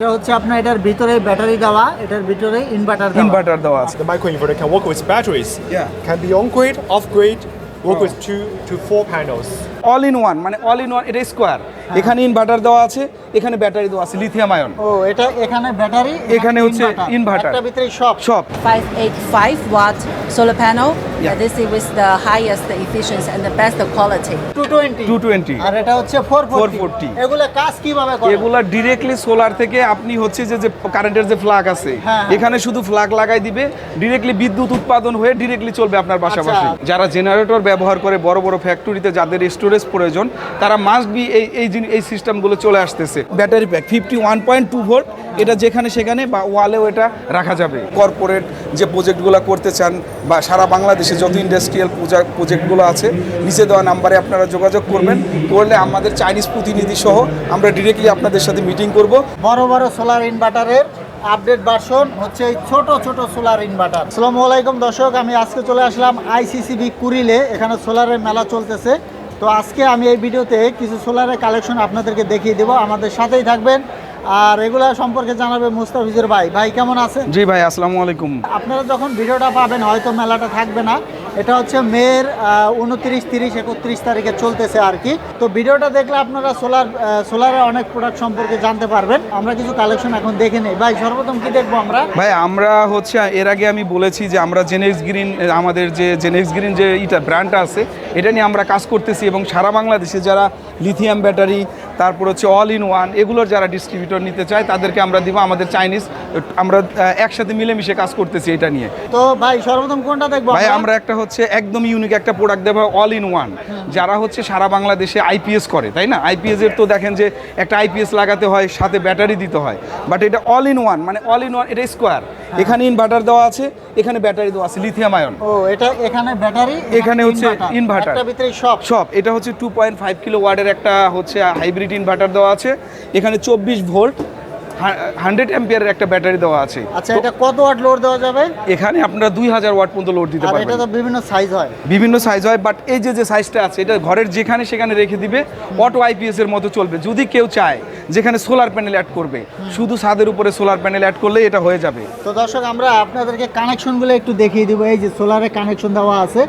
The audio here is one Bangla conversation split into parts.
এটা হচ্ছে আপনার এটার ভিতরে ব্যাটারি দেওয়া এটার ভিতরে ইনভার্টার দেওয়া ইনভার্টার দেওয়া আছে The microinverter can work with batteries. Yeah. Can be on grid, off grid, work Oh. with two to four panels. All in one মানে অল ইন ওয়ান এটা স্কোয়ার এখানে ইনভার্টার দেওয়া আছে এখানে ব্যাটারি দেওয়া আছে লিথিয়াম আয়ন ও এটা এখানে ব্যাটারি এখানে হচ্ছে inverter। একটা ভিতরে সব সব 585 watt solar panel. Yeah. This is with the highest efficiency and the best quality. 220 220 আর এটা হচ্ছে 440 440 এগুলা কাজ কীভাবে করে এগুলা ডিরেক্টলি সোলার থেকে আপনি হচ্ছে যে যে কারেন্টের যে ফ্ল্যাগ আছে হ্যাঁ। এখানে শুধু ফ্ল্যাগ লাগাই দিবে ডিরেক্টলি বিদ্যুৎ উৎপাদন হয়ে ডিরেক্টলি চলবে আপনার পাশাপাশি আচ্ছা। যারা জেনারেটর ব্যবহার করে বড় বড় ফ্যাক্টরিতে যাদের স্টোরেজ প্রয়োজন তারা মাস্ট বি এই এই এই সিস্টেমগুলো চলে আসতেছে। Battery pack fifty one point two volt, এটা যেখানে সেখানে বা ওয়ালেও এটা রাখা যাবে। কর্পোরেট যে প্রজেক্টগুলো করতে চান বা সারা বাংলাদেশে যত ইন্ডাস্ট্রিয়াল প্রজেক্টগুলো আছে, নিচে দেওয়া নাম্বারে আপনারা যোগাযোগ করবেন। করলে আমাদের চাইনিজ প্রতিনিধি সহ আমরা ডিরেক্টলি আপনাদের সাথে মিটিং করব। বড় বড় সোলার ইনভার্টারের আপডেট ভার্সন হচ্ছে এই ছোট ছোট সোলার ইনভার্টার আসসালামু আলাইকুম দর্শক, আমি আজকে চলে আসলাম আইসিসিবি কুরিলে এখানে সোলারের মেলা চলতেছে। তো আজকে আমি এই ভিডিওতে কিছু সোলারের কালেকশন আপনাদেরকে দেখিয়ে দেবো। আমাদের সাথেই থাকবেন। আর এগুলা সম্পর্কে জানাবে মুস্তাফিজুর ভাই। ভাই কেমন আছেন? জি ভাই আসসালামু আলাইকুম। আপনারা যখন ভিডিওটা পাবেন হয়তো মেলাটা থাকবে না। এটা হচ্ছে মেয়ের উনত্রিশ, তিরিশ, একত্রিশ তারিখে চলতেছে আর কি। তো ভিডিওটা দেখলে আপনারা সোলার সোলারের অনেক প্রোডাক্ট সম্পর্কে জানতে পারবেন। আমরা কিছু কালেকশন এখন দেখে নেই। ভাই, সর্বপ্রথম কি দেখব আমরা? ভাই, আমরা হচ্ছে, এর আগে আমি বলেছি যে আমরা জেনেক্স গ্রিন আমাদের যে জেনেক্স গ্রিন যে ইটা ব্র্যান্ডটা আছে, এটা নিয়ে আমরা কাজ করতেছি এবং সারা বাংলাদেশে যারা লিথিয়াম ব্যাটারি তারপর হচ্ছে অল ইন ওয়ান এগুলোর যারা ডিস্ট্রিবিউটর নিতে চায় তাদেরকে আমরা দিব আমাদের চাইনিজ আমরা একসাথে মিলেমিশে কাজ করতেছি এটা নিয়ে। তো ভাই সর্বপ্রথম কোনটা দেখব ভাই আমরা? একটা হচ্ছে একদম ইউনিক একটা প্রোডাক্ট দেবো অল ইন ওয়ান যারা হচ্ছে সারা বাংলাদেশে আইপিএস করে তাই না? আইপিএস এর তো দেখেন যে একটা আইপিএস লাগাতে হয় সাথে ব্যাটারি দিতে হয়। বাট এটা অল ইন ওয়ান মানে অল ইন ওয়ান এটা স্কোয়ার এখানে ইনভার্টার দেওয়া আছে এখানে ব্যাটারি দেওয়া আছে লিথিয়াম আয়ন ও এটা এখানে ব্যাটারি এখানে হচ্ছে ইনভার্টার ভিতরে সব সব এটা হচ্ছে টু পয়েন্ট ফাইভ কিলো ওয়ার্ডের একটা হচ্ছে হাইব্রিড ইনভার্টার দেওয়া আছে। এখানে চব্বিশ ভোল্ট হান্ড্রেড অ্যাম্পিয়ারের একটা ব্যাটারি দেওয়া আছে। আচ্ছা এটা কত ওয়াট লোড দেওয়া যাবে? এখানে আপনারা দুই হাজার ওয়াট পর্যন্ত লোড দিতে আর এটা তো বিভিন্ন সাইজ হয়। বিভিন্ন সাইজ হয় বাট এই যে যে সাইজটা আছে এটা ঘরের যেখানে সেখানে রেখে দিবে। অটো আইপিএস এর মতো চলবে। যদি কেউ চায় যেখানে সোলার প্যানেল অ্যাড করবে শুধু ছাদের উপরে সোলার প্যানেল অ্যাড করলে এটা হয়ে যাবে। তো দর্শক আমরা আপনাদেরকে কানেকশনগুলো একটু দেখিয়ে দিব। এই যে সোলারে কানেকশন দেওয়া আছে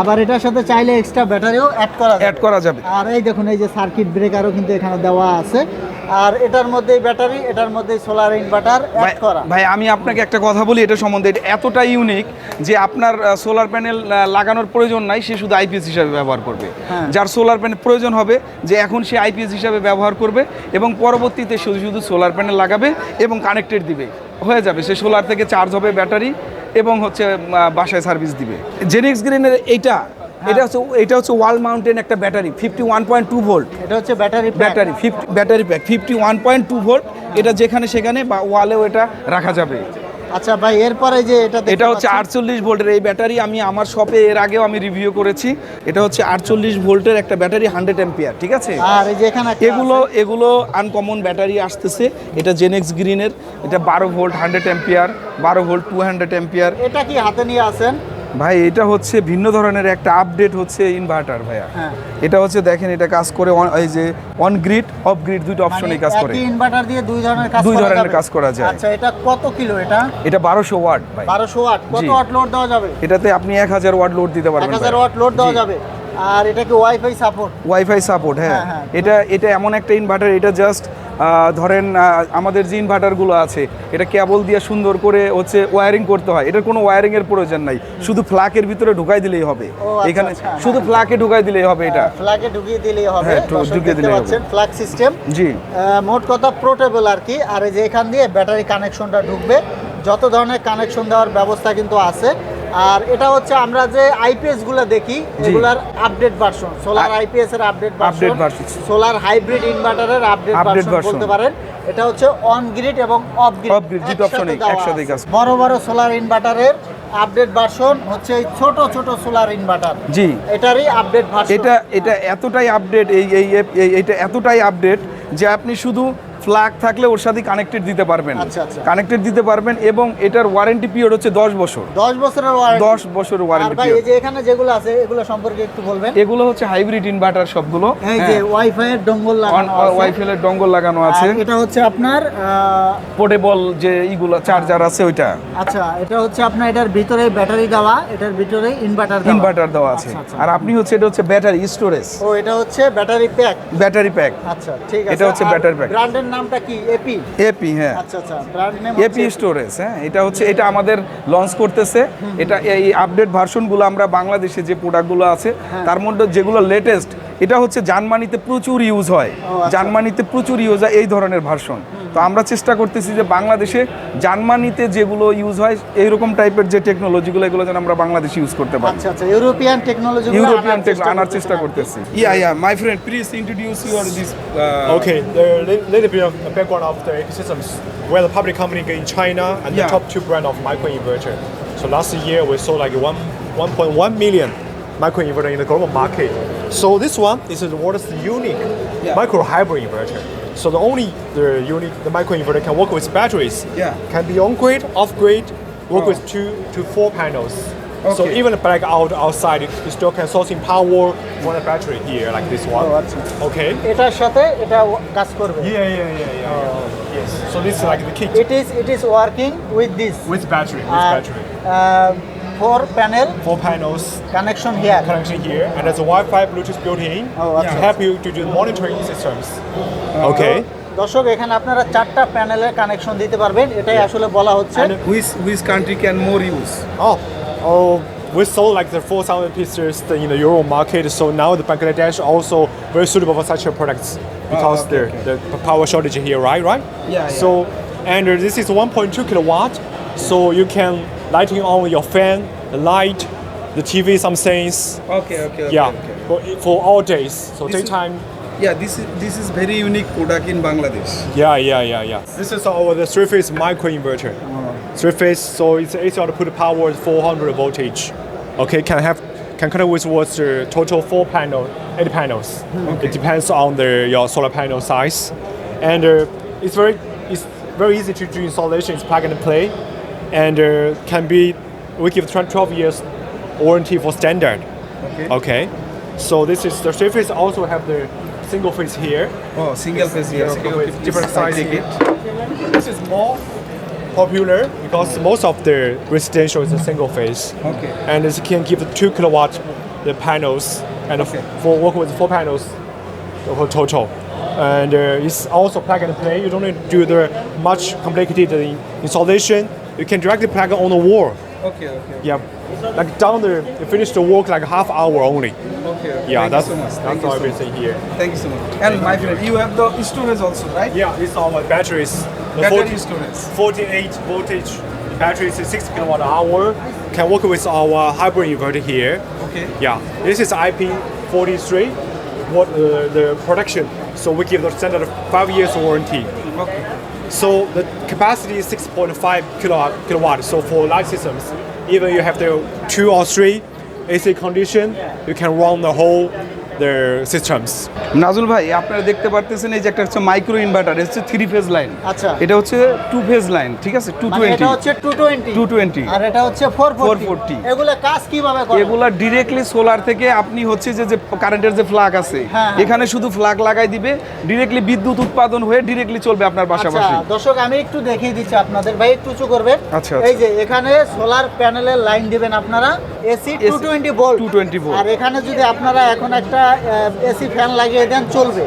আবার এটার সাথে চাইলে এক্সট্রা ব্যাটারিও অ্যাড করা অ্যাড করা যাবে। আর এই দেখুন এই যে সার্কিট ব্রেকারও কিন্তু এখানে দেওয়া আছে। আর এটার মধ্যেই ব্যাটারি এটার মধ্যেই সোলার ইনভার্টার অ্যাড ভাই- করা ভাই আমি আপনাকে একটা কথা বলি এটা সম্বন্ধে এটা এতটা ইউনিক যে আপনার সোলার প্যানেল লাগানোর প্রয়োজন নাই সে শুধু আইপিএস হিসাবে ব্যবহার করবে। হ্যাঁ। যার সোলার প্যানেল প্রয়োজন হবে যে এখন সে আইপিএস হিসাবে ব্যবহার করবে এবং পরবর্তীতে শুধু শুধু সোলার প্যানেল লাগাবে এবং কানেক্টেড দিবে। হয়ে যাবে সে সোলার থেকে চার্জ হবে ব্যাটারি এবং হচ্ছে বাসায় সার্ভিস দিবে। জেনিক্স গ্রিনের এইটা এটা হচ্ছে এটা হচ্ছে ওয়াল মাউন্টেন একটা battery fifty one point two volt এটা হচ্ছে battery battery fifty battery pack fifty one point two volt এটা যেখানে সেখানে বা ওয়ালেও এটা রাখা যাবে। আচ্ছা ভাই এরপরে যে এটা এটা হচ্ছে আটচল্লিশ ভোল্টের এই ব্যাটারি আমি আমার শপে এর আগেও আমি রিভিউ করেছি। এটা হচ্ছে আটচল্লিশ ভোল্টের একটা ব্যাটারি হান্ড্রেড এম্পিয়ার ঠিক আছে? আর এই যে এখানে এগুলো এগুলো আনকমন ব্যাটারি আসতেছে। এটা জেনেক্স গ্রিনের এটা বারো ভোল্ট হান্ড্রেড এম্পিয়ার বারো ভোল্ট টু হান্ড্রেড এম্পিয়ার এটা কি হাতে নিয়ে আছেন ভাই এটা হচ্ছে ভিন্ন ধরনের একটা আপডেট হচ্ছে ইনভার্টার ভাইয়া। হ্যাঁ। এটা হচ্ছে দেখেন এটা কাজ করে এই যে অন গ্রিড অফ গ্রিড দুইটা অপশনে মানে কাজ করে। ইনভার্টার দিয়ে দুই ধরনের কাজ দুই ধরনের কাজ করা যায়। আচ্ছা এটা কত কিলো এটা? এটা বারোশো ওয়াট ভাই। বারোশো ওয়াট। কত ওয়াট লোড দেওয়া যাবে? এটাতে আপনি এক হাজার ওয়াট লোড দিতে পারবেন হাজার ভাই। ওয়াট লোড দেওয়া যাবে। আর এটা কি ওয়াইফাই সাপোর্ট ওয়াইফাই সাপোর্ট হ্যাঁ। এটা এটা এমন একটা ইনভার্টার এটা জাস্ট ধরেন আমাদের যে ইনভার্টারগুলো আছে এটা কেবল দিয়ে সুন্দর করে হচ্ছে ওয়ারিং করতে হয়। এটার কোনো ওয়ারিংয়ের প্রয়োজন নাই। শুধু ফ্ল্যাকের ভিতরে ঢুকাই দিলেই হবে। আচ্ছা, এখানে আচ্ছা, হ্যাঁ, শুধু ফ্ল্যাকে ঢুকাই দিলেই হবে এটা। ফ্ল্যাগে ঢুকিয়ে দিলেই হবে। হ্যাঁ, ঢুকিয়ে দিলেই হবে। ফ্ল্যাগ সিস্টেম জি। মোট কথা পোর্টেবল আর কি। আর এই যে এখান দিয়ে ব্যাটারি কানেকশনটা ঢুকবে যত ধরনের কানেকশন দেওয়ার ব্যবস্থা কিন্তু আছে আর এটা হচ্ছে আমরা যে আইপিএসগুলো দেখি এগুলার আপডেট ভার্সন সোলার আইপিএস এর update Update version solar hybrid ইনভার্টারের update version. বলতে পারেন। এটা হচ্ছে অন গ্রিড এবং অফ গ্রিড Off grid, দুটো এই একসাথেই কাজ। বড় বড় সোলার ইনভার্টারের আপডেট ভার্সন হচ্ছে এই ছোট ছোট সোলার ইনভার্টার জি। এটারই আপডেট ভার্সন এটা এটা এতটাই আপডেট এই এই এই- এটা এতটাই আপডেট যে আপনি শুধু ফ্ল্যাগ থাকলে ওর সাথে কানেক্টেড দিতে পারবেন। আচ্ছা, আচ্ছা। কানেক্টেড দিতে পারবেন এবং এটার ওয়ারেন্টি পিরিয়ড হচ্ছে দশ বছর। দশ বছরের দশ বছরের ওয়ারেন্টি পিরিয়ড যে এখানে যেগুলো আছে এগুলো সম্পর্কে একটু বলবেন? এগুলো হচ্ছে হাইব্রিড ইনভার্টার সবগুলো। এই যে ওয়াইফাই এর ডঙ্গল লাগানো ওয়াইফাই এর ডঙ্গল লাগানো আছে। এটা হচ্ছে আপনার পোর্টেবল যে ইগুলো চার্জার আছে ওইটা। আচ্ছা এটা হচ্ছে আপনার এটার ভিতরে ব্যাটারি দেওয়া এটার ভিতরে ইনভার্টার দেওয়া। ইনভার্টার দেওয়া আছে। আচ্ছা, আচ্ছা। আর আপনি হচ্ছে এটা হচ্ছে ব্যাটারি স্টোরেজ ও এটা হচ্ছে ব্যাটারি প্যাক ব্যাটারি প্যাক আচ্ছা ঠিক আছে। এটা হচ্ছে ব্যাটারি প্যাক ব্র্যান্ডের নামটা কি? এপি এপি হ্যাঁ। আচ্ছা আচ্ছা ব্র্যান্ড নেম এপি স্টোরেজ হ্যাঁ। এটা হচ্ছে এটা আমাদের লঞ্চ করতেছে। এটা এই আপডেট ভার্সনগুলো আমরা বাংলাদেশে যে প্রোডাক্টগুলো আছে হ্যাঁ। তার মধ্যে যেগুলো লেটেস্ট এটা হচ্ছে জার্মানিতে প্রচুর ইউজ হয়। আচ্ছা। জার্মানিতে প্রচুর ইউজ হয় এই ধরনের ভার্সন তো আমরা চেষ্টা করতেছি যে বাংলাদেশে জার্মানিতে যেগুলো ইউজ হয় এইরকম টাইপের যে টেকনোলজিগুলো এগুলো যেন আমরা বাংলাদেশে ইউজ করতে পারি আচ্ছা আচ্ছা ইউরোপিয়ান টেকনোলজি ইউরোপিয়ান আনার চেষ্টা করতেছি yeah yeah my friend please introduce your this a little bit of background of the ecosystems. We're the public company in China and Yeah. the top two brand of microinverter. So last year we sold like one 1.1 million microinverter in the global market. So this one is the world's unique Yeah. micro hybrid inverter. So the only the unique the microinverter can work with batteries. Yeah. Can be on grid, off grid, work Oh. with two to four panels. So Okay. even black out outside, you still can sourcing power from the battery here, like this one. Oh, that's- okay. এটার সাথে এটা কাজ করবে Yeah, yeah, yeah, yeah. yeah. Yes. So this is like the kit it is it is working with this with battery, with R battery. Four panel Four panels connection here connection here, and there's a Wi-Fi, Bluetooth built in Oh, to okay. help you to do monitoring systems. Okay. দর্শক এখানে আপনারা চারটা প্যানেলের কানেকশন দিতে পারবেন এটাই আসলে বলা হচ্ছে And which which country can more use oh, oh, we sold like the 4,000 pieces in the Euro market. So now the Bangladesh also very suitable for such a products because Oh, okay, the the power shortage here, right? Right. Yeah, So and uh, this is 1.2 kilowatt, so you can lighting on your fan, the light, the TV, some things. Okay, okay, okay. Yeah, okay. For, for all days. So this daytime. Is, yeah, this is this is very unique product in Bangladesh. Yeah, yeah, yeah, yeah. This is our the three-phase microinverter. Oh. Uh-huh. Three-phase, so it's it's output power 400 voltage. Okay, can have can connect with what's the total four panel, eight panels. Okay. It depends on the your solar panel size, and uh, it's very it's very easy to do installation. It's plug and play and uh, can be we give 12 years warranty for standard. Okay. Okay, so this is the phase also have the single phase here. Oh, single phase here. Yeah, Okay, with okay. different size here. This is more popular because most of the residential is a single phase. Okay. And it can give two kilowatt the panels and Okay. for working with four panels total. And uh, it's also plug and play. You don't need to do the much complicated installation. You can directly plug it on the wall. Okay, okay. Yeah, like down there, you finish the work like half hour only. Okay. Yeah, Thank that's so much. that's Thank you all so much. here. Thank you so much. And my friend, you have the storage also, right? Yeah, it's our batteries. The Battery 40 storage. 48 voltage batteries 6 kilowatt hour. Can work with our hybrid inverter here. Okay. Yeah, this is IP43. What uh, the production? So we give the standard five years warranty. Okay. So the capacity is 6.5 kilowatt. kilowatt. So for light systems, even you have the two or three AC condition, you can run the whole the systems. Nazul ভাই আপনারা দেখতে পারতেছেন এই যে একটা হচ্ছে মাইক্রো ইনভার্টার হচ্ছে থ্রি ফেজ লাইন আচ্ছা। এটা হচ্ছে টু ফেজ লাইন ঠিক আছে? টু মানে টোয়েন্টি এটা হচ্ছে 220 220 আর এটা হচ্ছে 440 440 এগুলো কাজ কীভাবে করে? এগুলা ডিরেক্টলি সোলার থেকে আপনি হচ্ছে যে যে কারেন্টের যে ফ্লাগ আছে হ্যাঁ, হ্যাঁ। এখানে শুধু ফ্লাগ লাগাই দিবে ডিরেক্টলি বিদ্যুৎ উৎপাদন হয়ে ডিরেক্টলি চলবে আপনার আচ্ছা পাশাপাশি। দর্শক আমি একটু দেখিয়ে দিচ্ছি আপনাদের। ভাই একটু উঁচু করবেন। আচ্ছা, এই যে এখানে সোলার প্যানেলের লাইন দিবেন আপনারা। AC 220 volt 220 volt। আর এখানে যদি আপনারা এখন একটা এসি ফ্যান লাগিয়ে দেন চলবে।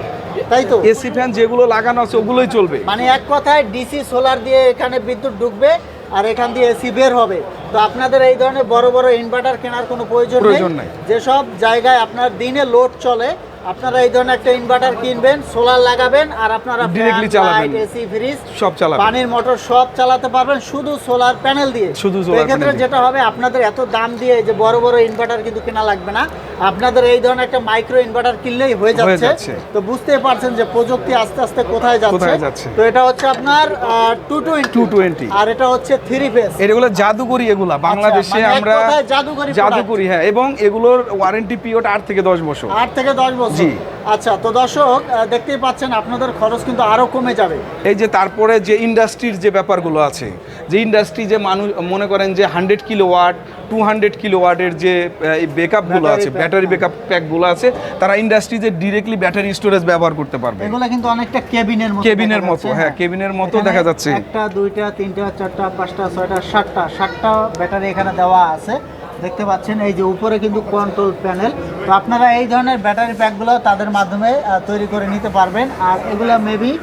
তাই তো? এসি ফ্যান যেগুলো লাগানো আছে ওগুলোই চলবে। মানে এক কথায় ডিসি সোলার দিয়ে এখানে বিদ্যুৎ ঢুকবে আর এখান দিয়ে এসি বের হবে। তো আপনাদের এই ধরনের বড় বড় ইনভার্টার কেনার কোনো প্রয়োজন প্রয়োজন নেই। যেসব জায়গায় আপনার দিনে লোড চলে আপনারা এই ধরনের একটা ইনভার্টার কিনবেন সোলার লাগাবেন আর আপনারা Directly চালাবেন। এসি ফ্রিজ সব চালাবেন। পানির মোটর সব চালাতে পারবেন শুধু সোলার প্যানেল দিয়ে। শুধু solar এক্ষেত্রে যেটা হবে আপনাদের এত দাম দিয়ে যে বড় বড় ইনভার্টার কিন্তু কেনা লাগবে না। আপনাদের এই ধরনের একটা মাইক্রো ইনভার্টার কিনলেই হয়ে যাচ্ছে। তো বুঝতেই পারছেন যে প্রযুক্তি আস্তে আস্তে কোথায় যাচ্ছে। তো এটা হচ্ছে আপনার টু টোয়েন্টি 220 আর এটা হচ্ছে থ্রি পেস এগুলো জাদুকরি এগুলা। বাংলাদেশে মানে আমরা জাদুকরি জাদুকরি হ্যাঁ এবং এগুলোর ওয়ারেন্টি পিরিয়ড আট থেকে দশ বছর। আট থেকে দশ বছর। জি। আচ্ছা তো দর্শক দেখতেই পাচ্ছেন আপনাদের খরচ কিন্তু আরও কমে যাবে। এই যে তারপরে যে ইন্ডাস্ট্রির যে ব্যাপারগুলো আছে যে ইন্ডাস্ট্রি যে মানুষ মনে করেন যে hundred kilo watt two hundred kilo ওয়াটের যে ব্যাকআপগুলো আছে ব্যাটারি ব্যাকআপ প্যাকগুলো আছে তারা ইন্ডাস্ট্রিতে ডিরেক্টলি ব্যাটারি স্টোরেজ ব্যবহার করতে পারবে। এগুলো কিন্তু অনেকটা কেবিনের মতো কেবিনের মতো, হ্যাঁ, কেবিনের মতো দেখা যাচ্ছে। একটা দুইটা তিনটা চারটা পাঁচটা ছয়টা সাতটা সাতটা ব্যাটারি এখানে দেওয়া আছে। দেখতে পাচ্ছেন, এই যে উপরে কিন্তু কন্ট্রোল প্যানেল তো আপনারা এই ধরনের ব্যাটারি প্যাকগুলো তাদের মাধ্যমে তৈরি করে নিতে পারবেন। আর এগুলো মেবি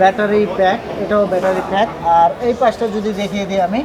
ব্যাটারি প্যাক এটাও ব্যাটারি প্যাক আর এই পাশটা যদি দেখিয়ে দিই আমি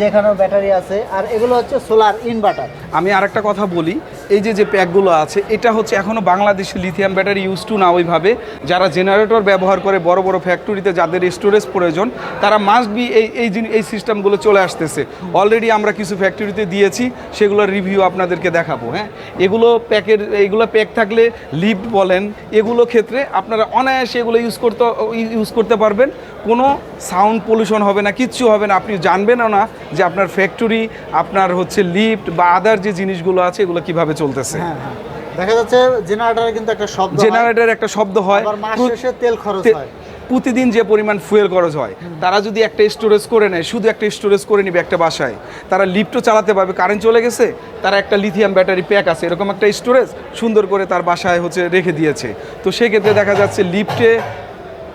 যেখানেও ব্যাটারি আছে। আর এগুলো হচ্ছে সোলার ইনভার্টার আমি আরেকটা কথা বলি এই যে যে প্যাকগুলো আছে, এটা হচ্ছে এখনও বাংলাদেশে লিথিয়াম ব্যাটারি ইউজ টু না ওইভাবে যারা জেনারেটর ব্যবহার করে বড় বড় ফ্যাক্টরিতে যাদের স্টোরেজ প্রয়োজন, তারা মাস্ট বি এই এই জিনি- এই সিস্টেমগুলো চলে আসতেছে। অলরেডি আমরা কিছু ফ্যাক্টরিতে দিয়েছি, সেগুলোর রিভিউ আপনাদেরকে দেখাবো হ্যাঁ? এগুলো প্যাকের এগুলো প্যাক থাকলে লিফট বলেন, এগুলো ক্ষেত্রে আপনারা অনায়াসে এগুলো ইউজ করতে ইউজ করতে পারবেন। কোনো সাউন্ড পলিউশন হবে না, কিচ্ছু হবে না। আপনি জানবেনও না যে আপনার ফ্যাক্টরি আপনার হচ্ছে লিফট বা আদার যে জিনিসগুলো আছে, এগুলো কীভাবে চলতেছে। হ্যাঁ হ্যাঁ। দেখা যাচ্ছে জেনারেটরে কিন্তু একটা শব্দ হয়। জেনারেটর একটা শব্দ হয়। মাস শেষে তেল খরচ হয়। প্রতিদিন যে পরিমাণ ফুয়েল খরচ হয় তারা যদি একটা স্টোরেজ করে নেয় শুধু একটা স্টোরেজ করে নিবে একটা বাসায় তারা লিফটও চালাতে পারবে। কারেন্ট চলে গেছে তারা একটা লিথিয়াম ব্যাটারি প্যাক আছে এরকম একটা স্টোরেজ সুন্দর করে তার বাসায় হচ্ছে রেখে দিয়েছে। তো সেক্ষেত্রে দেখা যাচ্ছে লিফটে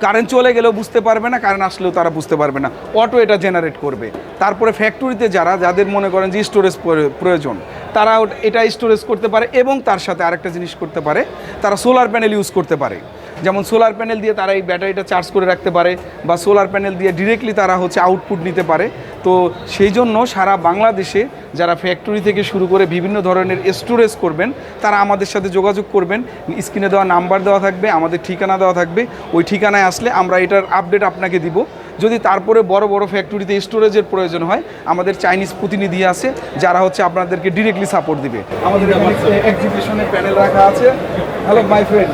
কারেন্ট চলে গেলেও বুঝতে পারবে না কারেন্ট আসলেও তারা বুঝতে পারবে না। অটো এটা জেনারেট করবে। তারপরে ফ্যাক্টরিতে যারা, যাদের মনে করেন যে স্টোরেজ প্রয়োজন তারা এটা স্টোরেজ করতে পারে এবং তার সাথে আরেকটা জিনিস করতে পারে, তারা সোলার প্যানেল ইউজ করতে পারে। যেমন সোলার প্যানেল দিয়ে তারা এই ব্যাটারিটা চার্জ করে রাখতে পারে বা সোলার প্যানেল দিয়ে ডিরেক্টলি তারা হচ্ছে আউটপুট নিতে পারে। তো সেই জন্য সারা বাংলাদেশে যারা ফ্যাক্টরি থেকে শুরু করে বিভিন্ন ধরনের স্টোরেজ করবেন তারা আমাদের সাথে যোগাযোগ করবেন। স্ক্রিনে দেওয়া নাম্বার দেওয়া থাকবে আমাদের ঠিকানা দেওয়া থাকবে। ওই ঠিকানায় আসলে আমরা এটার আপডেট আপনাকে দিব। যদি তারপরে বড় বড় ফ্যাক্টরিতে স্টোরেজের প্রয়োজন হয় আমাদের চাইনিজ প্রতিনিধি আছে যারা হচ্ছে আপনাদেরকে ডিরেক্টলি সাপোর্ট দিবে। আমাদের প্যানেল রাখা আছে। Hello my friend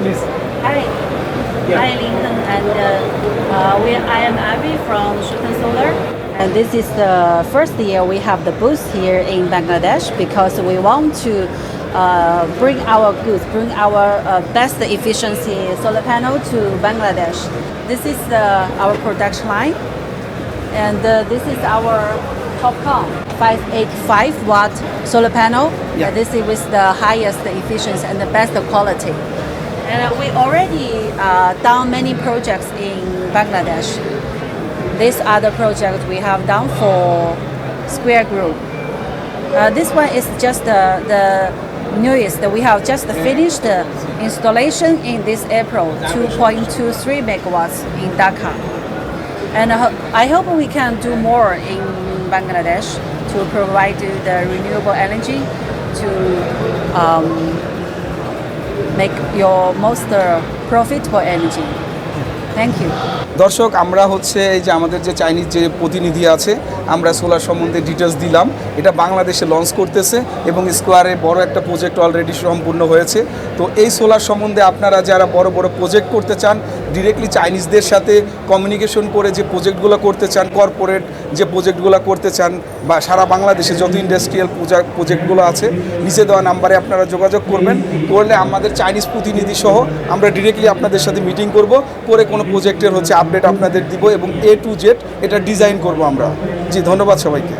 please Hi. Hi, Lincoln, and uh, uh, we, I am Abby from Solar. And this is the first year we have the booth here in Bangladesh because we want to uh, bring our goods, bring our uh, best efficiency solar panel to Bangladesh. This is uh, our production line, and uh, this is our Topcon 585 watt solar panel. Yeah. This is with the highest efficiency and the best quality. And we already uh, done many projects in Bangladesh. These are the projects we have done for Square Group. Uh, this one is just the, the newest. We have just finished the installation in this April, 2.23 megawatts in Dhaka. And uh, I hope we can do more in Bangladesh to provide the renewable energy to um, make your most uh, profitable energy. Thank you দর্শক, আমরা হচ্ছে এই যে আমাদের যে চাইনিজ যে প্রতিনিধি আছে, আমরা সোলার সম্বন্ধে ডিটেলস দিলাম। এটা বাংলাদেশে লঞ্চ করতেছে এবং স্কোয়ারে বড় একটা প্রজেক্ট অলরেডি সম্পূর্ণ হয়েছে। তো এই সোলার সম্বন্ধে আপনারা যারা বড় বড় প্রজেক্ট করতে চান ডিরেক্টলি চাইনিজদের সাথে কমিউনিকেশন করে যে প্রজেক্টগুলো করতে চান কর্পোরেট যে প্রজেক্টগুলো করতে চান বা সারা বাংলাদেশে যত ইন্ডাস্ট্রিয়াল প্রজেক্টগুলো আছে, নিচে দেওয়া নাম্বারে আপনারা যোগাযোগ করবেন। করলে আমাদের চাইনিজ প্রতিনিধি সহ আমরা ডিরেক্টলি আপনাদের সাথে মিটিং করব, করে কোনো প্রজেক্টের হচ্ছে আপডেট আপনাদের দিব এবং এ টু জেড এটা ডিজাইন করব আমরা। জি, ধন্যবাদ সবাইকে।